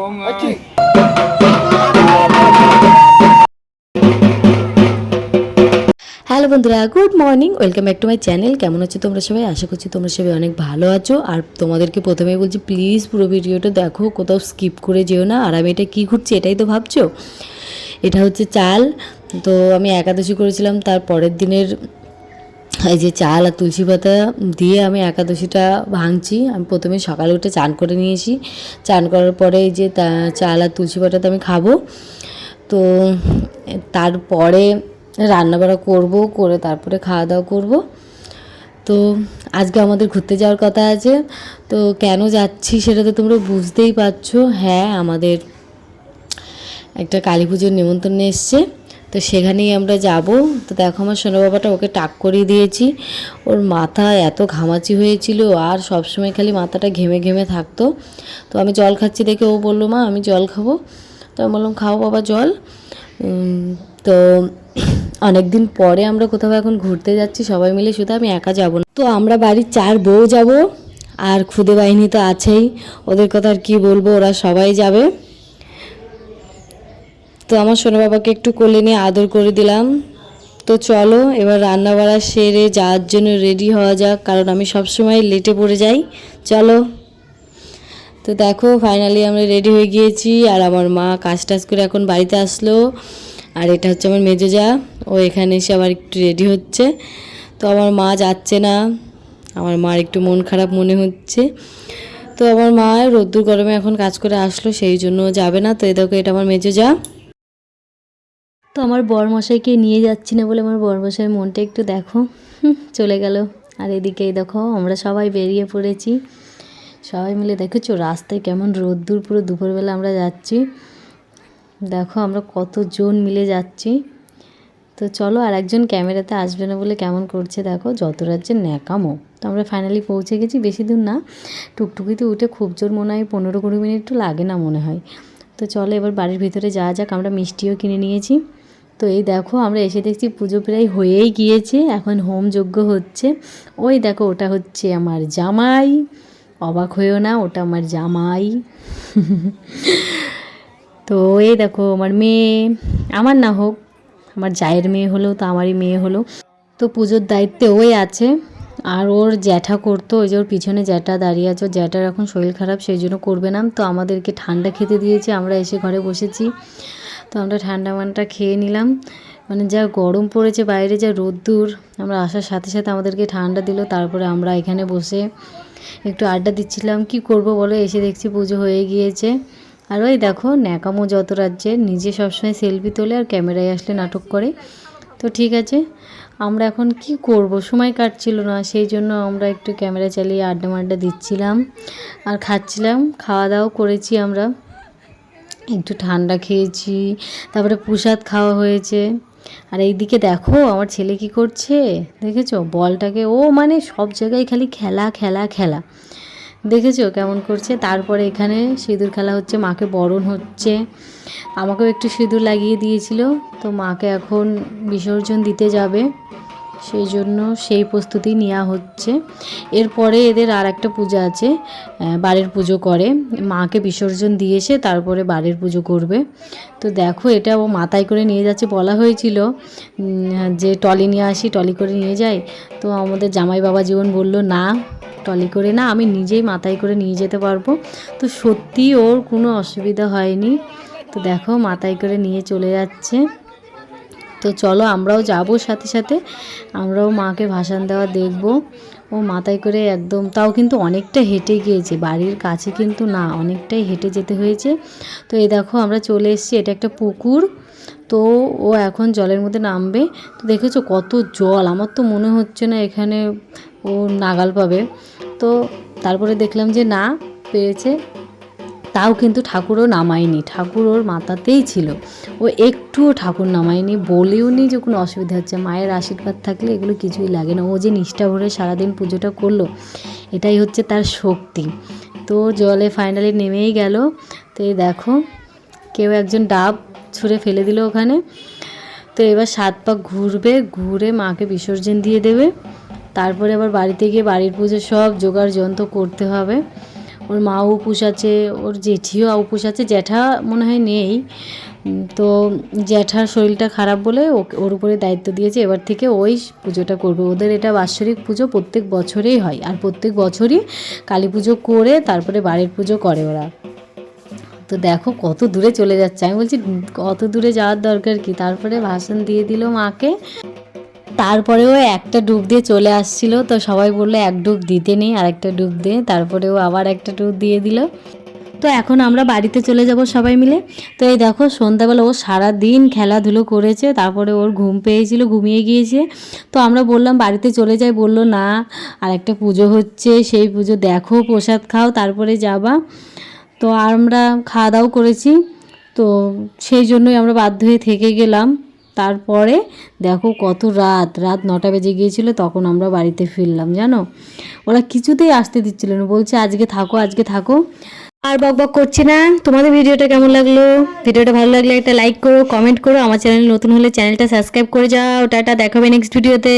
ওং আচ্ছা হ্যালো বন্ধুরা good morning welcome back to my channel কেমন আছো তোমরা সবাই? আশা করছি তোমরা সবাই অনেক ভালো আছো। আর তোমাদেরকে প্রথমেই বলছি প্লিজ পুরো ভিডিওটা দেখো কোথাও স্কিপ করে যেও না। আর আমি এটা কী ঘুরছি এটাই তো ভাবছ? এটা হচ্ছে চাল। তো আমি একাদশী করেছিলাম তার পরের দিনের এই যে চাল আর তুলসী পাতা দিয়ে আমি একাদশীটা ভাঙছি। আমি প্রথমে সকালে উঠে চান করে নিয়েছি। চান করার পরে এই যে চাল আর তুলসী পাতাটা আমি খাব। তো তারপরে রান্না রান্নাবাড়া করব, করে তারপরে খাওয়া দাওয়া করব। তো আজকে আমাদের ঘুরতে যাওয়ার কথা আছে। তো কেন যাচ্ছি সেটা তো তোমরা বুঝতেই পারছ। হ্যাঁ আমাদের একটা কালী পুজোর নেমন্তন্ন এসছে। তো সেখানেই আমরা যাব। তো দেখো আমার সোনা বাবাটা ওকে টাক করিয়ে দিয়েছি। ওর মাথা এত ঘামাচি হয়েছিল, আর সবসময় খালি মাথাটা ঘেমে ঘেমে থাকতো। তো আমি জল খাচ্ছি দেখে ও বলল, মা, আমি জল খাব। তো আমি বললাম, খাও বাবা জল। তো অনেক দিন পরে আমরা কোথাও এখন ঘুরতে যাচ্ছি, সবাই মিলে, শুধু আমি একা যাব না। তো আমরা বাড়ির চার বউ যাব, আর খুদে বাহিনী তো আছেই। ওদের কথা আর কি বলব, ওরা সবাই যাবে। তো আমার সোনা বাবাকে একটু কোলে নিয়ে আদর করে দিলাম। তো চলো, এবার রান্না বাড়া সেরে যাওয়ার জন্য রেডি হওয়া যাক, কারণ আমি সবসময় লেটে পড়ে যাই। চলো। তো দেখো ফাইনালি আমরা রেডি হয়ে গিয়েছি, আর আমার মা কাজ টাজ করে এখন বাড়িতে আসলো। আর এটা হচ্ছে আমার মেজো যা, ও এখানে এসে আবার একটু রেডি হচ্ছে। তো আমার মা যাচ্ছে না, আমার মার একটু মন খারাপ মনে হচ্ছে। তো আমার মা রোদ্দুর গরমে এখন কাজ করে আসলো, সেই জন্য যাবে না। তো এই দেখো, এটা আমার মেজো যা। তো আমার বরমশাইকে নিয়ে যাচ্ছি না বলে আমার বরমশাই মনটা একটু দেখো। চলে গেল। আর এদিকেই দেখো, আমরা সবাই বেরিয়ে পড়েছি। সবাই মিলে দেখেছ রাস্তায় কেমন রোদ্দুর, পুরো দুপুরবেলা আমরা যাচ্ছি। দেখো আমরা কতজন মিলে যাচ্ছি। তো চলো আর একজন ক্যামেরাতে আসবে না বলে কেমন করছে দেখো, যত রাজ্যের ন্যাকামো। তো আমরা ফাইনালি পৌঁছে গেছি, বেশি দূর না। টুকটুকিতে উঠে খুব জোর মনে হয় পনেরো কুড়ি মিনিট একটু লাগে না মনে হয়। তো চলো এবার বাড়ির ভিতরে যাওয়া যাক, আমরা মিষ্টিও কিনে নিয়েছি। তো এই দেখো, আমরা এসে দেখছি পুজো প্রায় হয়েই গিয়েছে, এখন হোম যজ্ঞ হচ্ছে। ওই দেখো, ওটা হচ্ছে আমার জামাই। অবাক হয়েও না, ওটা আমার জামাই। তো এই দেখো, আমার মেয়ে। আমার না হোক, আমার জায়ের মেয়ে হলো, তো আমারই মেয়ে হলো। তো পুজোর দায়িত্বে ওই আছে, আর ওর জ্যাঠা করতো, ওই যে ওর পিছনে জ্যাঠা দাঁড়িয়ে আছে, ওর জ্যাঠার এখন শরীর খারাপ, সেই জন্য করবে না। তো আমাদেরকে ঠান্ডা খেতে দিয়েছে, আমরা এসে ঘরে বসেছি। তো আমরা ঠান্ডা মানটা খেয়ে নিলাম। মানে যা গরম পড়েছে বাইরে, যা রোদ্দুর, আমরা আসার সাথে সাথে আমাদেরকে ঠান্ডা দিল, তারপরে আমরা এখানে বসে একটু আড্ডা দিচ্ছিলাম। কি করব বলো? এসে দেখছি পুজো হয়ে গিয়েছে। আর ওই দেখো, ন্যাকামো যত রাজ্যে, নিজে সবসময় সেলফি তোলে আর ক্যামেরায় আসলে নাটক করে। তো ঠিক আছে, আমরা এখন কি করব? সময় কাটছিল না, সেই জন্য আমরা একটু ক্যামেরা চালিয়ে আড্ডা মাড্ডা দিচ্ছিলাম। আর খাচ্ছিলাম, খাওয়া দাওয়া করেছি আমরা। একটু ঠান্ডা খেয়েছি, তারপরে প্রসাদ খাওয়া হয়েছে। আর এইদিকে দেখো, আমার ছেলে কি করছে? দেখেছ? বলটাকে, ও মানে সব জায়গায় খালি খেলা খেলা খেলা। দেখেছ কেমন করছে? তারপরে এখানে সিঁদুর খেলা হচ্ছে, মাকে বরণ হচ্ছে। আমাকেও একটু সিঁদুর লাগিয়ে দিয়েছিল, তো মাকে এখন বিসর্জন দিতে যাবে। সেই জন্য সেই প্রস্তুতি নেওয়া হচ্ছে। এরপরে এদের আর একটা পূজা আছে বাড়ির পুজো করে। মাকে বিসর্জন দিয়ে এসে তারপরে বাড়ির পুজো করবে। তো দেখো, এটা ও মাথায় করে নিয়ে যাচ্ছে বলা হয়েছিল যে টলি নিয়ে আসি টলি করে নিয়ে যাই। তো আমাদের জামাই বাবা জীবন বলল, না টলি করে না, আমি নিজেই মাথায় করে নিয়ে যেতে পারব। তো সত্যি ওর কোনো অসুবিধা হয়নি। তো দেখো, মাথায় করে নিয়ে চলে যাচ্ছে। তো চলো আমরাও যাব সাথে সাথে। আমরাও মাকে ভাসান দেওয়া দেখব। ও মাথায় করে একদম, তাও কিন্তু অনেকটা হেঁটে গিয়েছে, বাড়ির কাছে কিন্তু না, অনেকটাই হেঁটে যেতে হয়েছে। তো এই দেখো আমরা চলে এসেছি, এটা একটা পুকুর। তো ও এখন জলের মধ্যে নামবে। তো দেখেছ কত জল, আমার তো মনে হচ্ছে না এখানে ও নাগাল পাবে। তো তারপরে দেখলাম যে না পেরেছে তাও কিন্তু ঠাকুরও নামায়নি ঠাকুর ওর মাথাতেই ছিল। ও একটুও ঠাকুর নামায়নি, বলেও নি যে কোনো অসুবিধা হচ্ছে। মায়ের আশীর্বাদ থাকলে এগুলো কিছুই লাগে না। ও যে নিষ্ঠা ভরে সারাদিন পুজোটা করল, এটাই হচ্ছে তার শক্তি। তো জলে ফাইনালি নেমেই গেল। তো এই দেখো, কেউ একজন ডাব ছুঁড়ে ফেলে দিল ওখানে। তো এবার সাত পাক ঘুরবে, ঘুরে মাকে বিসর্জন দিয়ে দেবে। তারপরে আবার বাড়িতে গিয়ে বাড়ির পুজো সব জোগাড় যন্ত্র করতে হবে। ওর মাও উপোস আছে, ওর জেঠিও উপোস আছে, জ্যাঠা মনে হয় নেই। তো জ্যাঠার শরীরটা খারাপ বলে ওর উপরে দায়িত্ব দিয়েছে, এবার থেকে ওই পুজোটা করবে। ওদের এটা বাৎসরিক পুজো প্রত্যেক বছরেই হয়, আর প্রত্যেক বছরই কালী পুজো করে তারপরে বাড়ির পুজো করে ওরা। তো দেখো কত দূরে চলে যাচ্ছে। আমি বলছি কত দূরে যাওয়ার দরকার কি? তারপরে ভাষণ দিয়ে দিল মাকে। তারপরেও একটা ডুব দিয়ে চলে আসছিল, তো সবাই বলল এক ডুব দিতে নেই আর একটা ডুব দিয়ে তারপরেও আবার একটা ডুব দিয়ে দিল। তো এখন আমরা বাড়িতে চলে যাব সবাই মিলে। তো এই দেখো, সন্ধ্যাবেলা ও সারা দিন খেলাধুলো করেছে, তারপরে ওর ঘুম পেয়েছিল, ঘুমিয়ে গিয়েছে। তো আমরা বললাম, বাড়িতে চলে যাই। বলল, না আর একটা পুজো হচ্ছে, সেই পুজো দেখো, প্রসাদ খাও, তারপরে যাবা। তো আমরা খাওয়া দাওয়া করেছি। তো সেই জন্যই আমরা বাধ্য হয়ে থেকে গেলাম। তারপরে দেখো কত রাত রাত নটা বেজে গিয়েছিল, তখন আমরা বাড়িতে ফিরলাম, জানো? ওরা কিছুতেই আসতে দিচ্ছিল না, বলছে আজকে থাকো আজকে থাকো। আর বক বক করছি না। তোমাদের ভিডিওটা কেমন লাগল? ভিডিওটা ভালো লাগলে একটা লাইক করো কমেন্ট করো। আমার চ্যানেল নতুন হলে চ্যানেলটা সাবস্ক্রাইব করে যাও। টাটা, দেখাবে নেক্সট ভিডিওতে